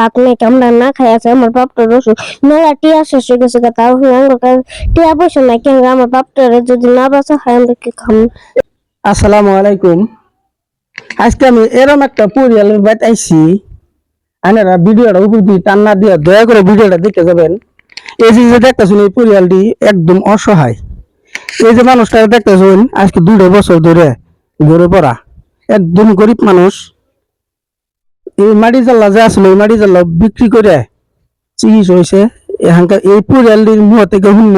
বাপ নাই না খাই আছে, আমার মেলা টিয়া শেষ হয়ে গেছে তাও টিয়া পয়সা নাই কেন আমার যদি না হয় আমরা কি খাম? আসসালামু আলাইকুম। আজকে আমি এরম একটা পরিয়ালের বাড়িতে আইছি। আনারা ভিডিওটা উপর দিয়ে টান্না দিয়ে দয়া করে ভিডিওটা দেখে যাবেন। এই যে দেখতেছেন এই পরিয়ালটি একদম অসহায়। এই যে মানুষটা দেখতেছেন, আজকে দুটো বছর ধরে গড়ে পড়া। একদম গরিব মানুষ। এই মাটি জাল্লা যে আসলে এই মাটি জাল্লা বিক্রি করে চিকিৎসা হয়েছে এখানকার এই পরিয়ালটির মুহ থেকে শুনব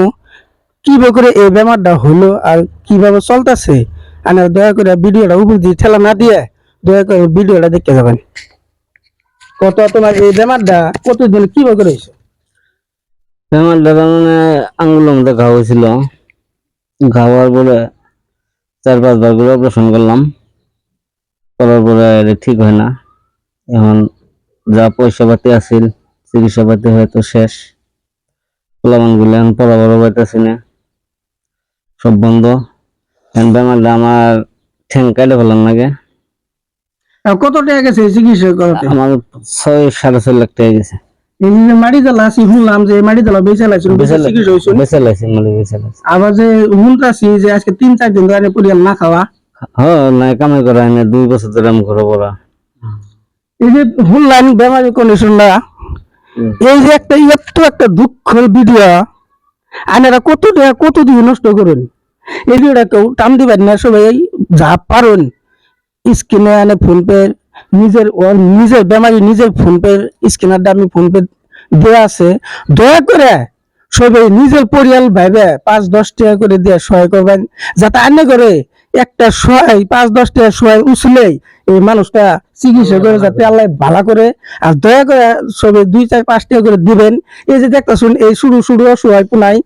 কীভাবে করে এই বেমারটা হলো আর কীভাবে চলতেছে? আর দয়া করে ভিডিওটা উপর দিয়ে ঠেলা না দিয়ে দয়া করে ভিডিওটা দেখতে যাবেন। কত তোমার এই বেমারটা, কতদিন কীভাবে করে হয়েছে দাদা মানে আঙ্গুলের মধ্যে ঘা হয়েছিল ঘা হওয়ার পরে চার পাঁচবার করে অপারেশন করলাম। করার পরে ঠিক হয় না। এখন যা পয়সা পাতি আছিল চিকিৎসা পাতি হয়তো শেষ। পোলামানগুলো এখন পড়াবারও পাইতেছি না। সব বন্ধ। এখন বেমারটা আমার কাটে ফেলার লাগে। কত টাকা গেছে চিকিৎসা করাতে? আমার ছয় সাড়ে ছয় লাখ টাকা গেছে। এই যে মাটি জ্বালা আছে শুনলাম যে এই মাটি জ্বালা বেঁচে লাগছিল বেঁচে চিকিৎসা হয়েছিল বেঁচে লাগছে মানে বেঁচে লাগছে আবার যে শুনতেছি যে আজকে তিন চার দিন ধরে পরিয়াল না খাওয়া। হ্যাঁ নাই কামাই করা হয় না দুই বছর ধরে আমি ঘরে পড়া। এই যে শুনলাম বেমারি কন্ডিশনটা হুম। এই যে একটা এত একটা দুঃখের ভিডিও আনারা কত টাকা কত দিয়ে নষ্ট করুন এই ভিডিওটা কেউ টান দিবেন না সবাই যা পারুন স্ক্রিনে আনে ফোন পে নিজের ওর নিজের বেমারি নিজের ফোন পে স্ক্যানারটা আমি ফোন দেওয়া আছে দয়া করে সবাই নিজের পরিয়াল ভাইবে পাঁচ দশ টাকা করে দিয়ে সহায় করবেন যাতে আনে করে একটা সহায় পাঁচ দশটা সহায় উছলেই এই মানুষটা চিকিৎসা করে যাতে আল্লাহ ভালো করে আর দয়া করে সবে দুই চার পাঁচটা করে দিবেন। এই যে দেখতেছুন এই শুরু শুরু অসহায় পুনাই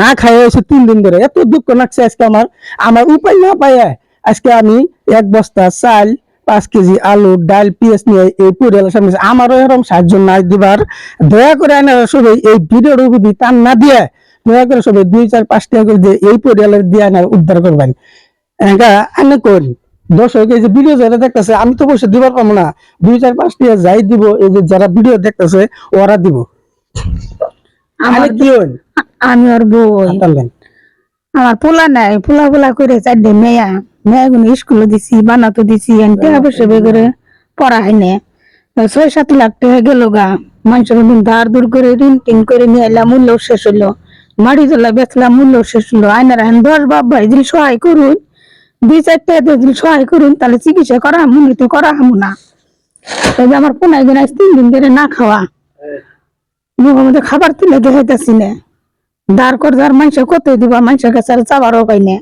না খাই হয়েছে তিন দিন ধরে। এত দুঃখ লাগছে আজকে আমার। আমার উপায় না পাইয়া আজকে আমি এক বস্তা চাল পাঁচ কেজি আলু ডাল পেঁয়াজ নিয়ে এই পরিয়ালের সামনে আমারও এরকম সাহায্য নাই দিবার। দয়া করে আনারা সবাই এই ভিডিওর উপর টান না দিয়ে দয়া করে সবাই দুই চার পাঁচ টাকা করে দিয়ে এই পরিয়ালের দিয়ে আনার উদ্ধার করবেন। আনে কোন? দর্শক এই যে ভিডিও যারা দেখতেছে আমি তো পয়সা দিবার পাবো না। দুই চার পাঁচ যাই দিব এই যে যারা ভিডিও দেখতেছে ওরা দিব। আনে কি আমি ওর বই আমার পোলা নাই পোলা পোলা করে চারটে মেয়া মেয়া গুলো স্কুলে দিছি বানাতো দিছি টাকা পয়সা বের করে পড়াই নে। ছয় সাত লাখ টাকা গেল গা। মানুষের দিন ধার দূর করে ঋণ টিন করে নিয়ে এলাম মূল্য শেষ বেচলাম মূল্য শেষ হইল। আয়নার দশ সহায় করুন দুই চারটা যদি সহায় করুন তাহলে চিকিৎসা করা হামু তো করা হামু না। এই যে আমার পোনাই দিন আজ তিন দিন ধরে না খাওয়া। মুখের মধ্যে খাবার তুলে দেখাইতেছি না। দাঁড় করে দাঁড় মানুষ কত দিবা মানুষের কাছে আর চাবারও পাই না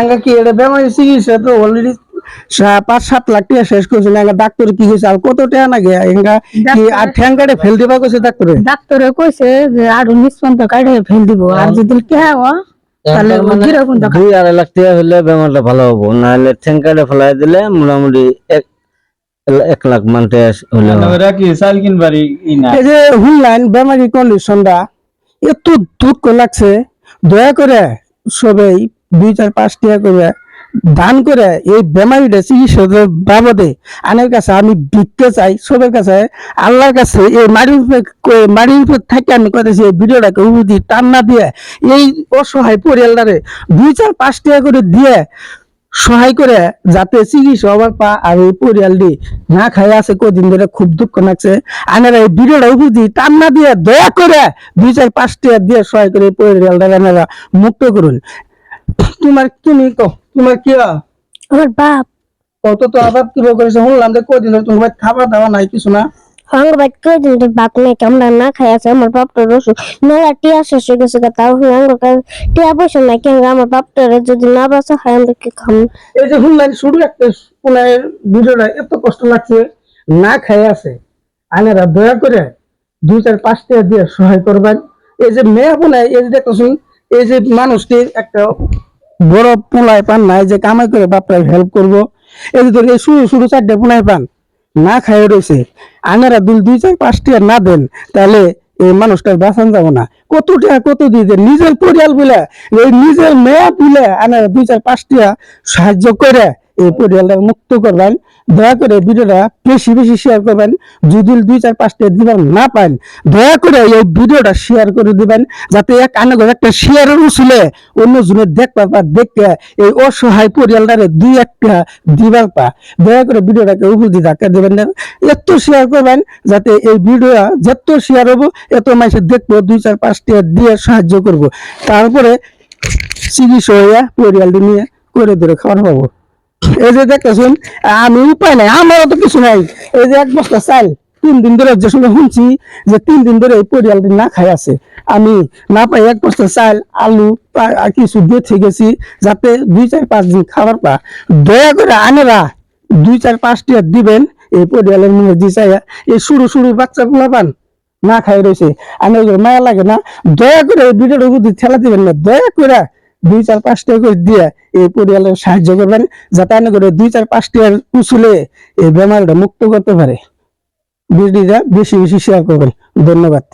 এঙ্গা কি এটা বেমারি চিকিৎসা তো অলরেডি পাঁচ সাত লাখ টাকা শেষ করছিল এঙ্গা ডাক্তার কি হয়েছে আর কত টাকা না গিয়া এঙ্গা কি আর ঠ্যাং ফেল দিবা কইছে ডাক্তারে? ডাক্তারে কইছে যে আরও নিষ্পন্ত কাটে ফেল দিব আর যদি কে হওয়া দুই আড়াই লাখ টাকা হলে বেমারটা ভালো হব। নাহলে ঠেঙ্কারে ফেলাই দিলে মোটামুটি এক এক লাখ মান টাকা হলে এই যে হুনলাইন বেমারি কন্ডিশনটা এত দুঃখ লাগছে দয়া করে সবাই দুই চার পাঁচ টাকা করে দান করে এই বেমারিটা চিকিৎসা বাবদে আনের কাছে আমি ভিক্ষে চাই, সবার কাছে, আল্লাহর কাছে এই মাটির মাটির উপরে থাকে আমি কইতেছি এই ভিডিওটাকে উপদি টান না দিয়ে এই অসহায় পরিয়ালটারে দুই চার পাঁচ টাকা করে দিয়ে সহায় করে যাতে চিকিৎসা হবার পা আর এই পরিয়ালটি না খাই আছে কদিন ধরে খুব দুঃখ লাগছে। আনারা এই ভিডিওটা উপদি টান না দিয়ে দয়া করে দুই চার পাঁচ টাকা দিয়ে সহায় করে এই পরিয়ালটা আনারা মুক্ত করুন। তোমার তুমি কো তোমার কি হয়? আমার বাপ। কত তো আবার কি করেছে? শুনলাম যে কদিন ধরে তোমার খাবার দাওয়া নাই কিছু না। সংবাদ করে দিন বাপ নাই আমরা না খাই আছে আমার বাপটা রসুন। মেলা টিয়া শেষ হয়ে গেছে তাও আমার টিয়া পয়সা নাই কেন আমার বাপটারে যদি না বাঁচা হয় আমরা কি খাম? এই যে শুনলেন শুরু একটা পুনায় ভিডিওটা এত কষ্ট লাগছে না খাই আছে। আনারা দয়া করে দুই চার পাঁচ টাকা দিয়ে সহায় করবেন। এই যে মেয়ে পুনায় এই যে দেখতেছেন এই যে মানুষটি একটা বড় পোলাই পান নাই যে কামাই করে বাপরা হেল্প করব। এই যে এই শুরু শুরু চারটে পুনায় পান, না খাই রয়েছে আনারা দুই দুই চার পাঁচ আর না দেন, তাহলে এই মানুষটার বাঁচান যাব না। কত টাকা কত দিয়ে নিজের পরিয়াল বলে, এই নিজের মেয়া বলে আনারা দুই চার পাঁচ টাকা সাহায্য করে। এই পরিয়ালটা মুক্ত করবেন। দয়া করে ভিডিওটা বেশি বেশি শেয়ার করবেন। যদি দুই, চার, পাঁচটা দিবেন না পান দয়া করে এই ভিডিওটা শেয়ার করে দিবেন, যাতে এক আনে করে একটা শেয়ারের উসুলে অন্য জনে দেখবা বা দেখে এই অসহায় পরিয়ালটারে দুই, একটা দিবার পা। দয়া করে ভিডিওটাকে দিয়ে ধাক্কা দেবেন না। এত শেয়ার করবেন যাতে এই ভিডিও যত শেয়ার হব, এত মানুষের দেখব, দুই, চার, পাঁচটা দিয়ে সাহায্য করব। তারপরে চিকিৎসা হইয়া পরিয়ালটি নিয়ে করে ধরে খাবার পাবো এই যে দেখতেছেন, আমি উপায় নাই, আমারও তো কিছু নাই। এই যে এক বস্তা চাল, তিন দিন ধরে যে সময় শুনছি যে তিন দিন ধরে এই পরিয়ালটি না খাই আছে। আমি না পাই এক বস্তা চাল, আলু কিছু বেঁচে গেছি যাতে দুই চার পাঁচ দিন খাবার পা। দয়া করে আনেরা, দুই চার পাঁচটি দিবেন, এই পরিয়ালের মনে দি চাইয়া এই শুরু শুরু বাচ্চা পোলা পান, না খাই রয়েছে। আমি মায়া লাগে না। দয়া করে এই ভিডিওটার প্রতি ঠেলা দিবেন না, দয়া করে দুই চার পাঁচ টাকা করে দিয়ে এই পরিয়ালের সাহায্য করবেন, যাতে আনে করে দুই চার পাঁচ উচুলে এই বেমারটা মুক্ত করতে পারে। ভিডিওটা বেশি বেশি শেয়ার করবেন। ধন্যবাদ।